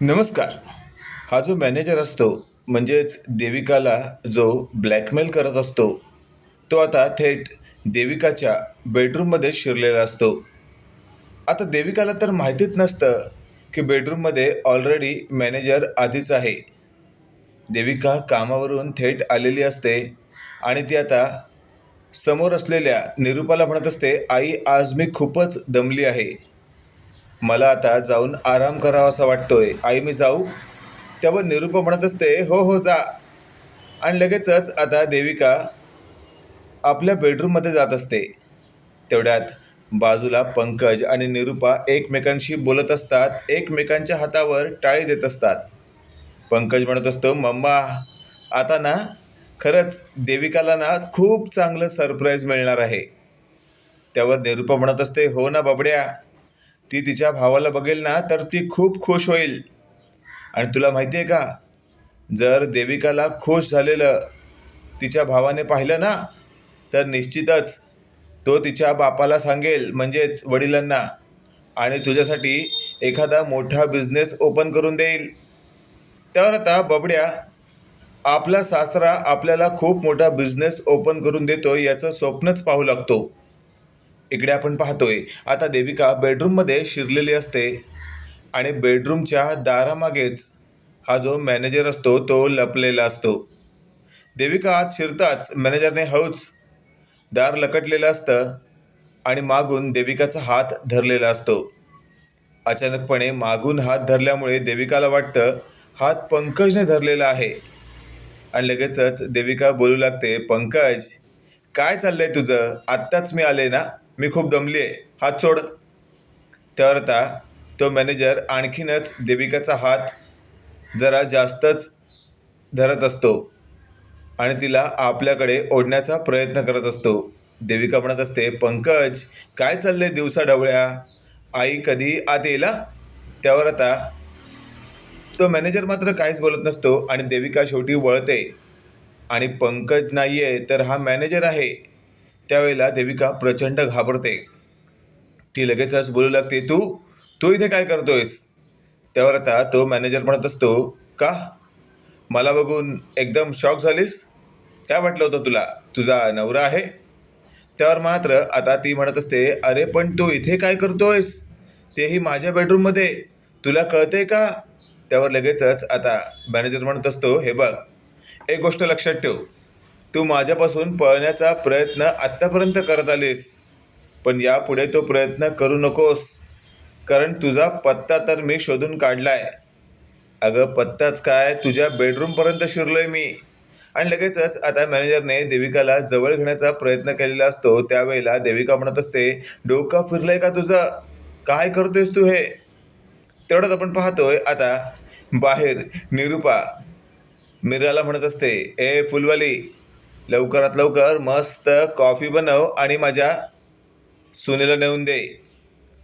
नमस्कार. हा जो मॅनेजर असतो म्हणजेच देविकाला जो ब्लॅकमेल करत असतो तो आता थेट देविकाच्या बेडरूममध्ये शिरलेला असतो. आता देविकाला तर माहितीच नसतं की बेडरूममध्ये ऑलरेडी मॅनेजर आधीच आहे. देविका कामावरून थेट आलेली असते आणि ती आता समोर असलेल्या निरूपाला म्हणत असते आई आज मी खूपच दमली आहे. मला आता जाऊन आराम करावासा वाटतोय. आई मी जाऊ? त्यावर निरूपा म्हणत असते हो हो जा. आणि लगेचच आता देविका आपल्या बेडरूममध्ये जात असते. तेवढ्यात बाजूला पंकज आणि निरूपा एकमेकांशी बोलत असतात एकमेकांच्या हातावर टाळी देत असतात. पंकज म्हणत असतो मम्मा आता ना खरंच देविकाला ना खूप चांगलं सरप्राईज मिळणार आहे. त्यावर निरूपा म्हणत असते हो ना बाबड्या. ती तिच्या भावाला बघेल ना तर ती खूप खुश होईल. आणि तुला माहिती आहे का जर देविकाला खुश झालेलं तिच्या भावाने पाहिलं ना तर निश्चितच तो तिच्या बापाला सांगेल म्हणजेच वडिलांना आणि तुझ्यासाठी एखादा मोठा बिझनेस ओपन करून देईल. त्यावर आता बबड्या आपला सासरा आपल्याला खूप मोठा बिझनेस ओपन करून देतो याचं स्वप्नच पाहू लागतो. इकडे आपण पाहतोय. आता देविका बेडरूममध्ये शिरलेली असते आणि बेडरूमच्या दारामागेच हा जो मॅनेजर असतो तो लपलेला असतो. देविका आत शिरताच मॅनेजरने हळूच दार लकटलेलं असतं आणि मागून देविकाचा हात धरलेला असतो. अचानकपणे मागून हात धरल्यामुळे देविकाला वाटतं हात पंकजने धरलेला आहे. आणि लगेचच देविका बोलू लागते पंकज काय चाललंय तुझं? आत्ताच मी आले ना? मी खूप दमली आहे हात सोड. त्यावर आता तो मॅनेजर आणखीनच देविकाचा हात जरा जास्तच धरत असतो आणि तिला आपल्याकडे ओढण्याचा प्रयत्न करत असतो. देविका म्हणत असते पंकज काय चाललंय दिवसा ढवळ्या? आई कधी आत येईल त्यावर आता तो मॅनेजर मात्र काहीच बोलत नसतो आणि देविका शेवटी वळते. आणि पंकज नाही आहे तर हा मॅनेजर आहे. त्यावेळेला देविका प्रचंड घाबरते. ती लगेचच बोलू लागते तू तू इथे काय करतोयस? त्यावर आता तो मॅनेजर म्हणत असतो का? मला बघून एकदम शॉक झालीस? काय वाटलं होतं तुला? तुझा नवरा आहे? त्यावर मात्र आता ती म्हणत असते अरे पण तू इथे काय करतोयस? तेही माझ्या बेडरूममध्ये. तुला कळते का? त्यावर लगेचच आता मॅनेजर म्हणत असतो हे बघ एक गोष्ट लक्षात ठेव. तू माझ्यापासून पळण्याचा प्रयत्न आत्तापर्यंत करत आलीस. पण यापुढे तो प्रयत्न करू नकोस. कारण तुझा पत्ता तर मी शोधून काढलाय. अगं पत्ताच काय? तुझ्या बेडरूमपर्यंत शिरलोय मी. आणि लगेचच आता मॅनेजरने देविकाला जवळ घेण्याचा प्रयत्न केलेला असतो. त्यावेळेला देविका म्हणत असते डोकं फिरलंय का तुझं? काय करतोयस तू हे? तेवढंच आपण पाहतोय आता बाहेर निरूपा मीराला म्हणत असते ए फुलवाली लवकरात लवकर मस्त कॉफी बनव आणि माझ्या सुनेला नेऊन दे.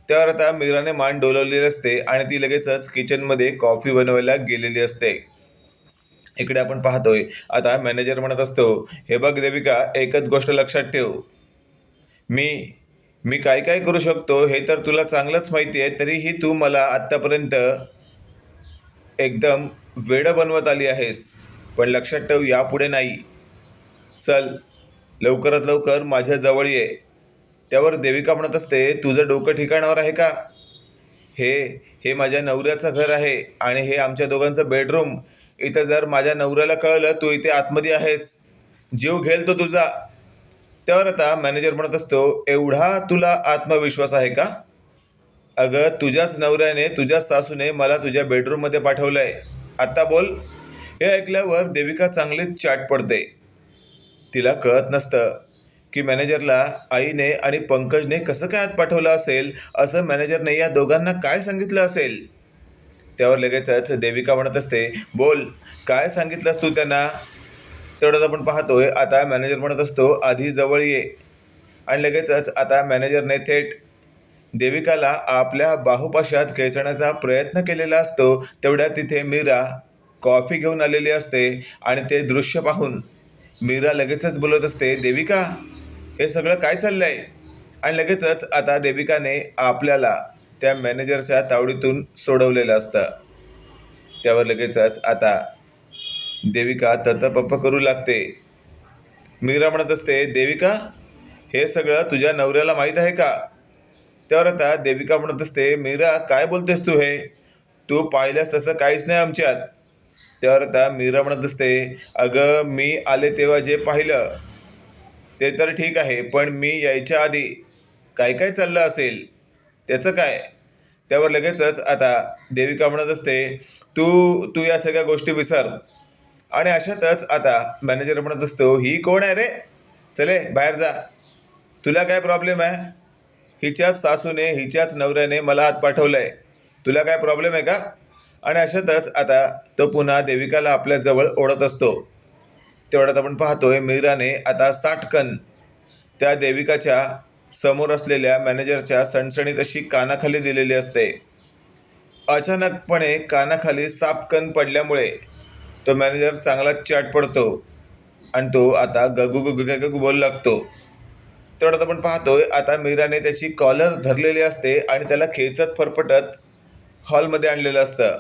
त्यावर आता मीराने मान डोलवलेली असते आणि ती लगेचच किचनमध्ये कॉफी बनवायला गेलेली असते. इकडे आपण पाहतोय. आता मॅनेजर म्हणत असतो हे बघ देविका एकच गोष्ट लक्षात ठेव. मी मी काय काय करू शकतो हे तर तुला चांगलंच माहिती आहे तरीही तू मला आत्तापर्यंत एकदम वेडं बनवत आली आहेस. पण लक्षात ठेव यापुढे नाही. चल. लवकरात लवकर माझ्या जवळ ये. त्यावर देविका म्हणत असते तुझं डोकं ठिकाणावर आहे का? हे हे माझ्या नवऱ्याचं घर आहे आणि हे आमच्या दोघांचं बेडरूम. इथं जर माझ्या नवऱ्याला कळलं तू इथे आतमध्ये आहेस. जीव घेल तो तुझा. त्यावर आता मॅनेजर म्हणत असतो एवढा तुला आत्मविश्वास आहे का? अगं तुझ्याच नवऱ्याने तुझ्याच सासूने मला तुझ्या बेडरूममध्ये पाठवलं आहे आत्ता बोल. हे ऐकल्यावर देविका चांगलीच चाट पडते. तिला कळत नसतं की मॅनेजरला आईने आणि पंकजने कसं काय आत पाठवलं असेल असं मॅनेजरने या दोघांना काय सांगितलं असेल? त्यावर लगेचच देविका म्हणत असते बोल काय सांगितलंस तू त्यांना? तेवढंच आपण पाहतोय आता मॅनेजर म्हणत असतो आधी जवळ ये. आणि लगेचच आता मॅनेजरने थेट देविकाला आपल्या बाहुपाशात खेचण्याचा प्रयत्न केलेला असतो. तेवढ्या तिथे मीरा कॉफी घेऊन आलेली असते आणि ते दृश्य पाहून मीरा लगेचच बोलत असते देविका हे सगळं काय चाललं आहे आणि लगेचच आता देविकाने आपल्याला त्या मॅनेजरच्या तावडीतून सोडवलेलं असतं. त्यावर लगेचच आता देविका ततपप्प करू लागते. मीरा म्हणत असते देविका हे सगळं तुझ्या नवऱ्याला माहीत आहे का? त्यावर आता देविका म्हणत असते मीरा काय बोलतेस तू हे? तू पाहिल्यास तसं काहीच नाही आमच्यात. त्यावर आता मीरा म्हणत असते अगं मी आले तेव्हा जे पाहिलं ते तर ठीक आहे पण मी यायच्या आधी काय काय चाललं असेल त्याचं काय? त्यावर लगेचच आता देविका म्हणत असते तू तू या सगळ्या गोष्टी विसर. आणि अशातच आता मॅनेजर म्हणत असतो ही कोण आहे रे? चले बाहेर जा. तुला काय प्रॉब्लेम आहे? हिच्याच सासूने हिच्याच नवऱ्याने मला आत पाठवलं आहे तुला काय प्रॉब्लेम आहे का? आणि अशातच आता तो पुन्हा देविकाला आपल्या जवळ ओढत असतो. तेवढ्यात आपण पाहतोय मीराने आता साठकन त्या देविकाच्या समोर असलेल्या मॅनेजरच्या सणसणीत अशी कानाखाली दिलेली असते. अचानकपणे कानाखाली सापकन पडल्यामुळे तो मॅनेजर चांगला चाट पडतो आणि तो आता गगू गगू गगू बोलू लागतो. तेवढ्यात आपण पाहतोय आता मीराने त्याची कॉलर धरलेली असते आणि त्याला खेचत फरफटत हॉलमध्ये आणलेलं असतं.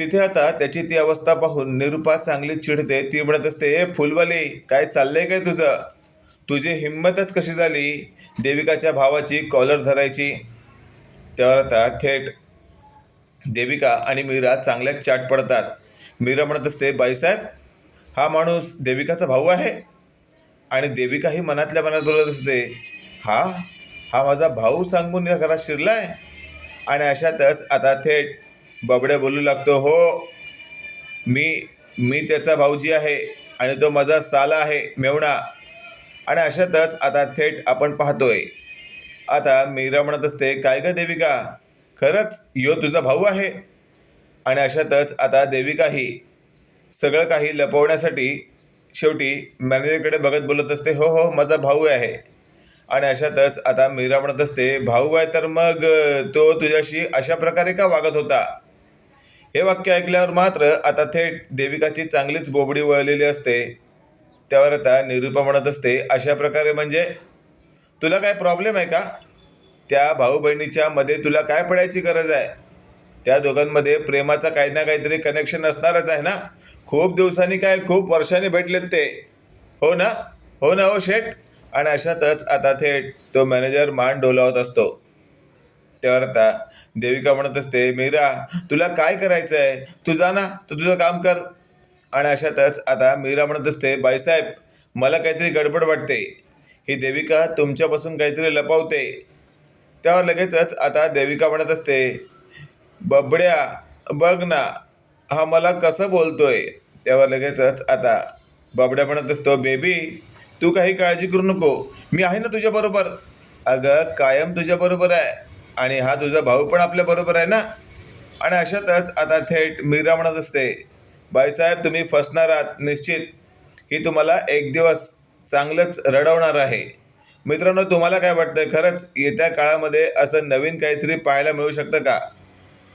तिथे आता त्याची ती अवस्था पाहून निरुपा चांगली चिडते ती म्हणत असते ए फुलवाली काय चाललंय काय तुझं? तुझी हिंमतच कशी झाली? देविकाच्या भावाची कॉलर धरायची. त्यावर आता थेट देविका आणि मीरा चांगल्या चाट पडतात. मीरा म्हणत असते बाईसाहेब हा माणूस देविकाचा भाऊ आहे. आणि देविकाही मनातल्या मनात बोलत असते हा हा माझा भाऊ सांगून या घरात आहे आणि अशातच आता थेट बबडे बोलू लागतो हो मी मी त्याचा भाऊजी आहे आणि तो माझा साला आहे मेवणा. आणि अशातच आता थेट आपण पाहतोय. आता मीरा म्हणत असते काय ग देविका? खरंच यो तुझा भाऊ आहे? आणि अशातच आता देविकाही सगळं काही लपवण्यासाठी शेवटी मॅनेजरकडे बघत बोलत असते हो हो माझा भाऊ आहे. आणि अशातच आता मीरा म्हणत असते भाऊ आहे तर मग तो तुझ्याशी अशा प्रकारे का वागत होता? हे वाक्य ऐकल्यावर मात्र आता थेट देविकाची चांगलीच बोबडी वळलेली असते. त्यावर आता निरूपा म्हणत असते अशा प्रकारे म्हणजे? तुला काय प्रॉब्लेम आहे का? त्या भाऊ बहिणीच्या मध्ये तुला काय पडायची गरज आहे? त्या दोघांमध्ये प्रेमाचा काही ना काहीतरी कनेक्शन असणारच आहे ना? खूप दिवसांनी काय खूप वर्षांनी भेटलेत ते. हो ना? हो ना हो शेठ? आणि अशातच आता थेट तो मॅनेजर मान डोलावत असतो. त्यावर आता देविका म्हणत असते मीरा तुला काय करायचं आहे तू जा ना तू तुझं काम कर. आणि अशातच आता मीरा म्हणत असते बाईसाहेब मला काहीतरी गडबड वाटते. ही देविका तुमच्यापासून काहीतरी लपवते. त्यावर लगेचच आता देविका म्हणत असते बबड्या बघ ना हा मला कसं बोलतोय? त्यावर लगेचच आता बबड्या म्हणत असतो बेबी तू काही काळजी करू नको. मी आहे ना तुझ्याबरोबर अगं कायम तुझ्याबरोबर आहे. आणि हा तुझा भाऊ पण आपल्या बरोबर आहे ना? आणि अशातच आता थेट मीरा म्हणत असते बाईसाहेब तुम्ही फसणार आहात. निश्चित ही तुम्हाला एक दिवस चांगलंच रडवणार आहे. मित्रांनो तुम्हाला काय वाटतं खरंच येत्या काळामध्ये असं नवीन काहीतरी पाहायला मिळू शकतं का?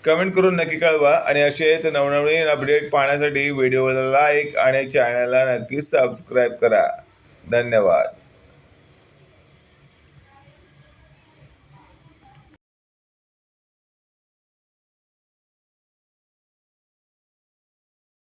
कमेंट करून नक्की कळवा आणि असेच नवनवीन अपडेट पाहण्यासाठी व्हिडिओला लाईक आणि चॅनलला नक्की सबस्क्राईब करा. धन्यवाद.